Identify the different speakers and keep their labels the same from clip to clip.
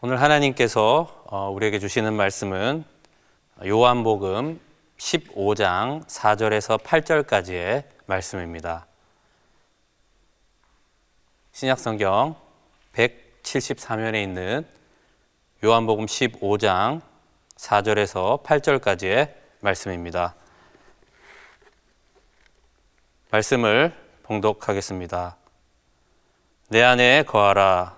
Speaker 1: 오늘 하나님께서 어, 우리에게 주시는 말씀은 요한복음 15장 4절에서 8절까지의 말씀입니다. 신약성경 174면에 있는 요한복음 15장 4절에서 8절까지의 말씀입니다. 말씀을 봉독하겠습니다. 내 안에 거하라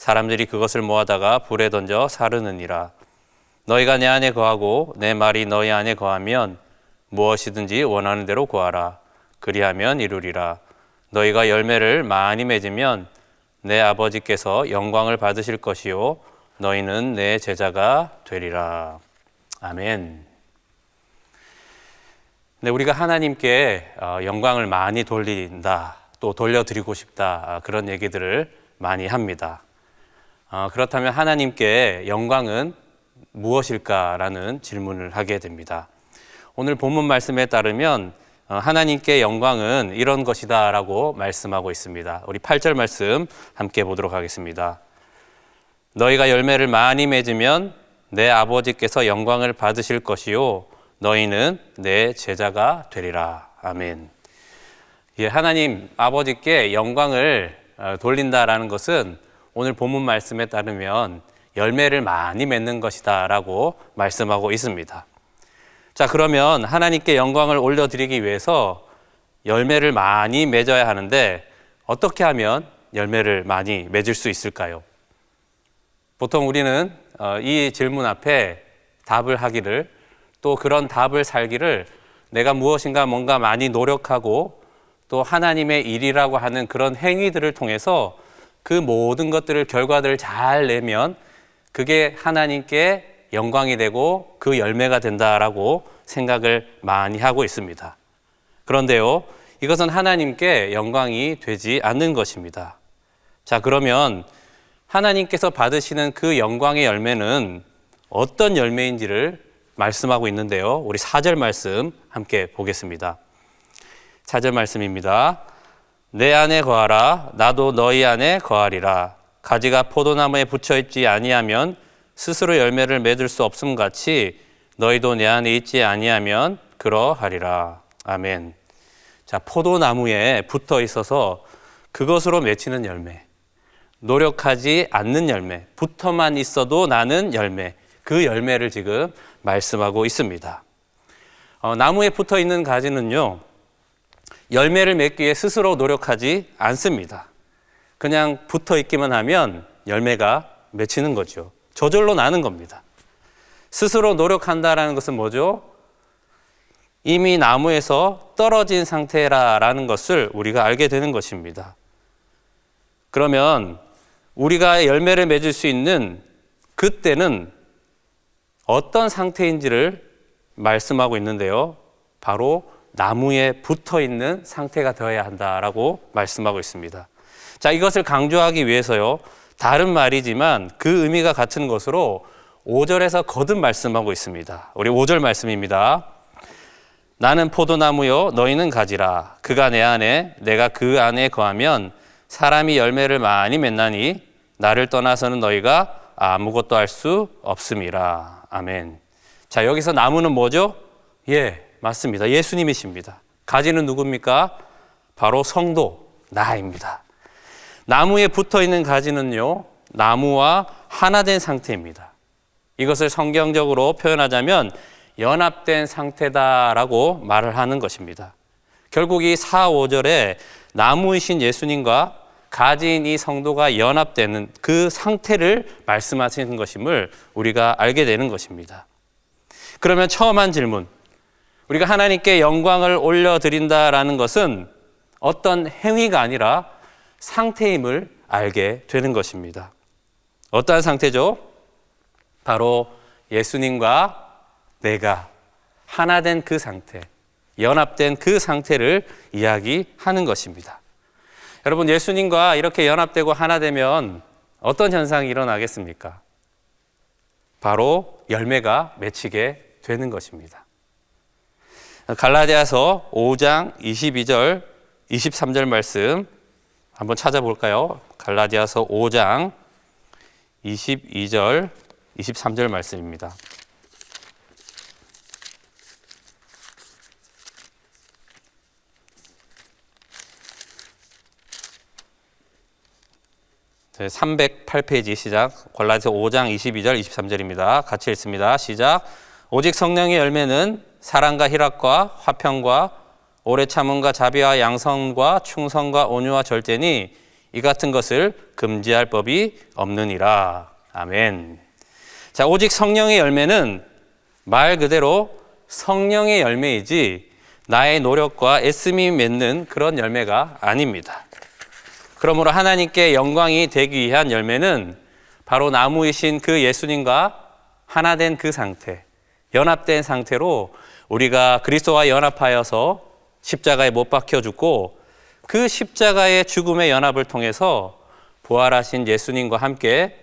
Speaker 1: 사람들이 그것을 모아다가 불에 던져 사르느니라. 너희가 내 안에 거하고 내 말이 너희 안에 거하면 무엇이든지 원하는 대로 구하라. 그리하면 이루리라. 너희가 열매를 많이 맺으면 내 아버지께서 영광을 받으실 것이요. 너희는 내 제자가 되리라. 아멘. 네, 우리가 하나님께 어, 영광을 많이 돌린다, 또 돌려드리고 싶다 아, 그런 얘기들을 많이 합니다. 어, 그렇다면 하나님께 영광은 무엇일까라는 질문을 하게 됩니다. 오늘 본문 말씀에 따르면 어, 하나님께 영광은 이런 것이다라고 말씀하고 있습니다. 우리 8절 말씀 함께 보도록 하겠습니다. 너희가 열매를 많이 맺으면 내 아버지께서 영광을 받으실 것이요 너희는 내 제자가 되리라. 아멘. 예, 하나님 아버지께 영광을 어, 돌린다라는 것은 오늘 본문 말씀에 따르면 열매를 많이 맺는 것이다라고 말씀하고 있습니다. 자, 그러면 하나님께 영광을 올려드리기 위해서 열매를 많이 맺어야 하는데 어떻게 하면 열매를 많이 맺을 수 있을까요? 보통 우리는 어, 이 질문 앞에 답을 하기를 또 그런 답을 살기를 내가 무엇인가 뭔가 많이 노력하고 또 하나님의 일이라고 하는 그런 행위들을 통해서 그 모든 것들을 결과들을 잘 내면 그게 하나님께 영광이 되고 그 열매가 된다라고 생각을 많이 하고 있습니다. 그런데요, 이것은 하나님께 영광이 되지 않는 것입니다. 자, 그러면 하나님께서 받으시는 그 영광의 열매는 어떤 열매인지를 말씀하고 있는데요. 우리 4절 말씀 함께 보겠습니다. 4절 말씀입니다. 내 안에 거하라 나도 너희 안에 거하리라 가지가 포도나무에 붙여 있지 아니하면 스스로 열매를 맺을 수 없음 같이 너희도 내 안에 있지 아니하면 그러하리라 아멘. 자 포도나무에 붙어 있어서 그것으로 맺히는 열매, 노력하지 않는 열매, 붙어만 있어도 나는 열매, 그 열매를 지금 말씀하고 있습니다. 어, 나무에 붙어 있는 가지는요, 열매를 맺기 위해 스스로 노력하지 않습니다. 그냥 붙어 있기만 하면 열매가 맺히는 거죠. 저절로 나는 겁니다. 스스로 노력한다라는 것은 뭐죠? 이미 나무에서 떨어진 상태라는 것을 우리가 알게 되는 것입니다. 그러면 우리가 열매를 맺을 수 있는 그때는 어떤 상태인지를 말씀하고 있는데요. 바로 나무에 붙어 있는 상태가 되어야 한다라고 말씀하고 있습니다. 자, 이것을 강조하기 위해서요. 다른 말이지만 그 의미가 같은 것으로 5절에서 거듭 말씀하고 있습니다. 우리 5절 말씀입니다. 나는 포도나무요, 너희는 가지라. 그가 내 안에, 내가 그 안에 거하면 사람이 열매를 많이 맺나니 나를 떠나서는 너희가 아무것도 할 수 없음이라. 아멘. 자, 여기서 나무는 뭐죠? 예, 맞습니다. 예수님이십니다. 가지는 누굽니까? 바로 성도, 나입니다. 나무에 붙어 있는 가지는요, 나무와 하나 된 상태입니다. 이것을 성경적으로 표현하자면 연합된 상태다라고 말을 하는 것입니다. 결국 이 4, 5절에 나무이신 예수님과 가지인 이 성도가 연합되는 그 상태를 말씀하시는 것임을 우리가 알게 되는 것입니다. 그러면 처음 한 질문. 우리가 하나님께 영광을 올려드린다라는 것은 어떤 행위가 아니라 상태임을 알게 되는 것입니다. 어떠한 상태죠? 바로 예수님과 내가 하나 된 그 상태, 연합된 그 상태를 이야기하는 것입니다. 여러분, 예수님과 이렇게 연합되고 하나 되면 어떤 현상이 일어나겠습니까? 바로 열매가 맺히게 되는 것입니다. 갈라디아서 5장 22절, 23절 말씀 한번 찾아볼까요? 갈라디아서 5장 22절, 23절 말씀입니다. 네, 308페이지 시작. 골라서 5장 22절 23절입니다. 같이 읽습니다. 시작. 오직 성령의 열매는 사랑과 희락과 화평과 오래 참음과 자비와 양성과 충성과 온유와 절제니 이 같은 것을 금지할 법이 없느니라. 아멘. 자, 오직 성령의 열매는 말 그대로 성령의 열매이지 나의 노력과 애씀이 맺는 그런 열매가 아닙니다. 그러므로 하나님께 영광이 되기 위한 열매는 바로 나무이신 그 예수님과 하나 된 그 상태, 연합된 상태로 우리가 그리스도와 연합하여서 십자가에 못 박혀 죽고 그 십자가의 죽음의 연합을 통해서 부활하신 예수님과 함께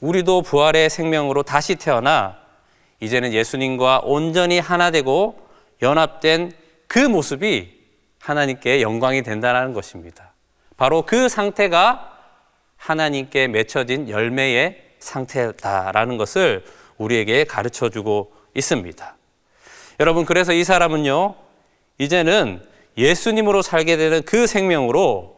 Speaker 1: 우리도 부활의 생명으로 다시 태어나 이제는 예수님과 온전히 하나 되고 연합된 그 모습이 하나님께 영광이 된다는 것입니다. 바로 그 상태가 하나님께 맺혀진 열매의 상태다라는 것을 우리에게 가르쳐 주고 있습니다. 여러분, 그래서 이 사람은요, 이제는 예수님으로 살게 되는 그 생명으로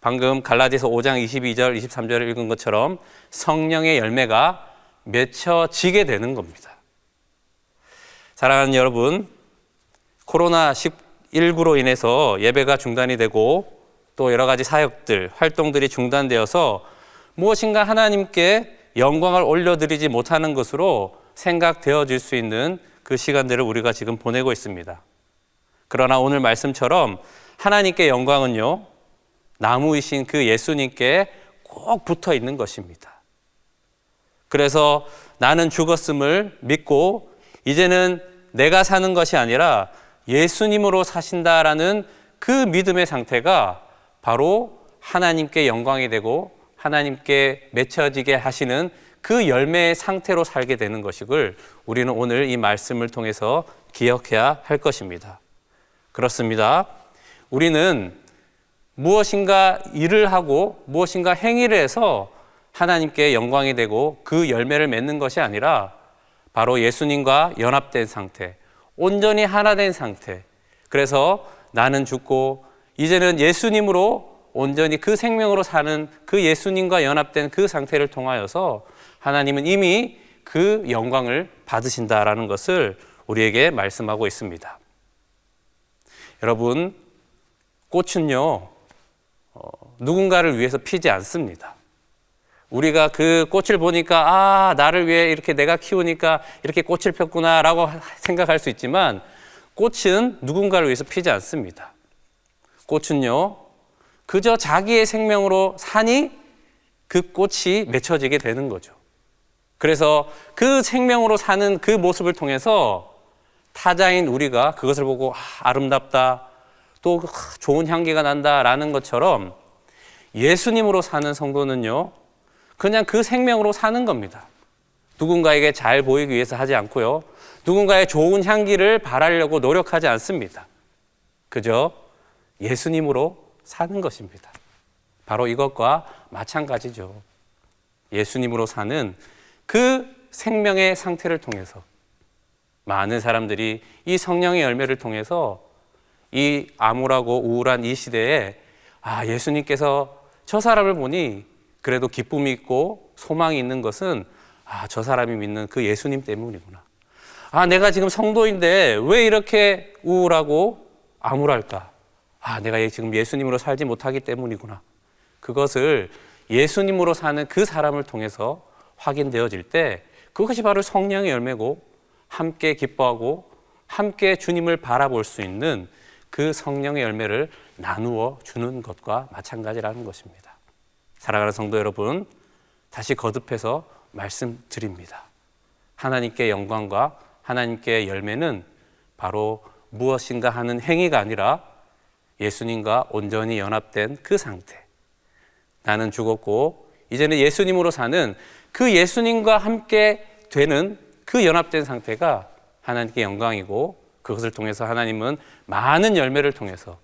Speaker 1: 방금 갈라디아서 5장 22절, 23절을 읽은 것처럼 성령의 열매가 맺혀지게 되는 겁니다. 사랑하는 여러분, 코로나 19로 인해서 예배가 중단이 되고 또 여러 가지 사역들, 활동들이 중단되어서 무엇인가 하나님께 영광을 올려드리지 못하는 것으로 생각되어질 수 있는 그 시간들을 우리가 지금 보내고 있습니다. 그러나 오늘 말씀처럼 하나님께 영광은요, 나무이신 그 예수님께 꼭 붙어 있는 것입니다. 그래서 나는 죽었음을 믿고 이제는 내가 사는 것이 아니라 예수님으로 사신다라는 그 믿음의 상태가 바로 하나님께 영광이 되고 하나님께 맺혀지게 하시는 그 열매의 상태로 살게 되는 것이걸 우리는 오늘 이 말씀을 통해서 기억해야 할 것입니다. 그렇습니다. 우리는 무엇인가 일을 하고 무엇인가 행위를 해서 하나님께 영광이 되고 그 열매를 맺는 것이 아니라 바로 예수님과 연합된 상태, 온전히 하나 된 상태. 그래서 나는 죽고 이제는 예수님으로 온전히 그 생명으로 사는 그 예수님과 연합된 그 상태를 통하여서 하나님은 이미 그 영광을 받으신다라는 것을 우리에게 말씀하고 있습니다. 여러분, 꽃은요, 어, 누군가를 위해서 피지 않습니다. 우리가 그 꽃을 보니까, 아, 나를 위해 이렇게 내가 키우니까 이렇게 꽃을 폈구나 라고 생각할 수 있지만, 꽃은 누군가를 위해서 피지 않습니다. 꽃은요, 그저 자기의 생명으로 사니 그 꽃이 맺혀지게 되는 거죠. 그래서 그 생명으로 사는 그 모습을 통해서 타자인 우리가 그것을 보고 아, 름답다또 좋은 향기가 난다라는 것처럼 예수님으로 사는 성도는요, 그냥 그 생명으로 사는 겁니다. 누군가에게 잘 보이기 위해서 하지 않고요. 누군가의 좋은 향기를 바라려고 노력하지 않습니다. 그저 예수님으로 사는 것입니다. 바로 이것과 마찬가지죠. 예수님으로 사는 그 생명의 상태를 통해서 많은 사람들이 이 성령의 열매를 통해서 이 암울하고 우울한 이 시대에 아, 예수님께서 저 사람을 보니 그래도 기쁨이 있고 소망이 있는 것은 아, 저 사람이 믿는 그 예수님 때문이구나. 아, 내가 지금 성도인데 왜 이렇게 우울하고 암울할까? 아, 내가 지금 예수님으로 살지 못하기 때문이구나. 그것을 예수님으로 사는 그 사람을 통해서 확인되어질 때 그것이 바로 성령의 열매고 함께 기뻐하고 함께 주님을 바라볼 수 있는 그 성령의 열매를 나누어 주는 것과 마찬가지라는 것입니다. 사랑하는 성도 여러분, 다시 거듭해서 말씀드립니다. 하나님께 영광과 하나님께 열매는 바로 무엇인가 하는 행위가 아니라 예수님과 온전히 연합된 그 상태. 나는 죽었고 이제는 예수님으로 사는 그 예수님과 함께 되는 그 연합된 상태가 하나님께 영광이고 그것을 통해서 하나님은 많은 열매를 통해서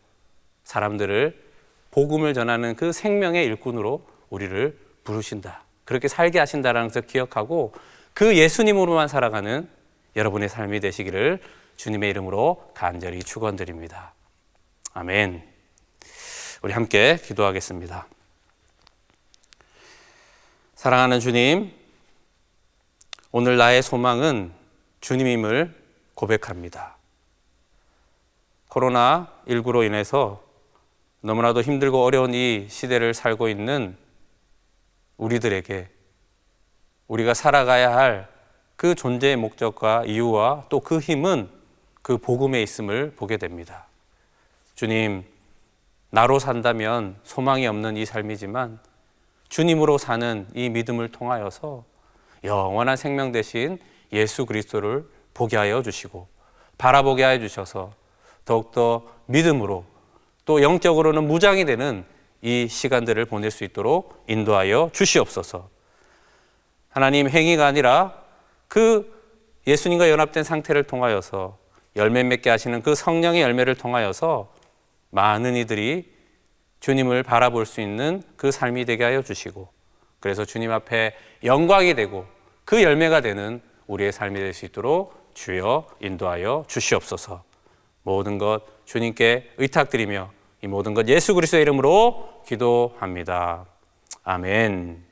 Speaker 1: 사람들을 복음을 전하는 그 생명의 일꾼으로 우리를 부르신다. 그렇게 살게 하신다라는 것을 기억하고 그 예수님으로만 살아가는 여러분의 삶이 되시기를 주님의 이름으로 간절히 축원드립니다. 아멘. 우리 함께 기도하겠습니다. 사랑하는 주님, 오늘 나의 소망은 주님임을 고백합니다. 코로나 19로 인해서 너무나도 힘들고 어려운 이 시대를 살고 있는 우리들에게 우리가 살아가야 할 그 존재의 목적과 이유와 또 그 힘은 그 복음에 있음을 보게 됩니다. 주님, 나로 산다면 소망이 없는 이 삶이지만 주님으로 사는 이 믿음을 통하여서 영원한 생명 대신 예수 그리스도를 보게 하여 주시고 바라보게 하여 주셔서 더욱더 믿음으로 또 영적으로는 무장이 되는 이 시간들을 보낼 수 있도록 인도하여 주시옵소서. 하나님 행위가 아니라 그 예수님과 연합된 상태를 통하여서 열매 맺게 하시는 그 성령의 열매를 통하여서 많은 이들이 주님을 바라볼 수 있는 그 삶이 되게 하여 주시고 그래서 주님 앞에 영광이 되고 그 열매가 되는 우리의 삶이 될 수 있도록 주여 인도하여 주시옵소서. 모든 것 주님께 의탁드리며 이 모든 것 예수 그리스도의 이름으로 기도합니다. 아멘.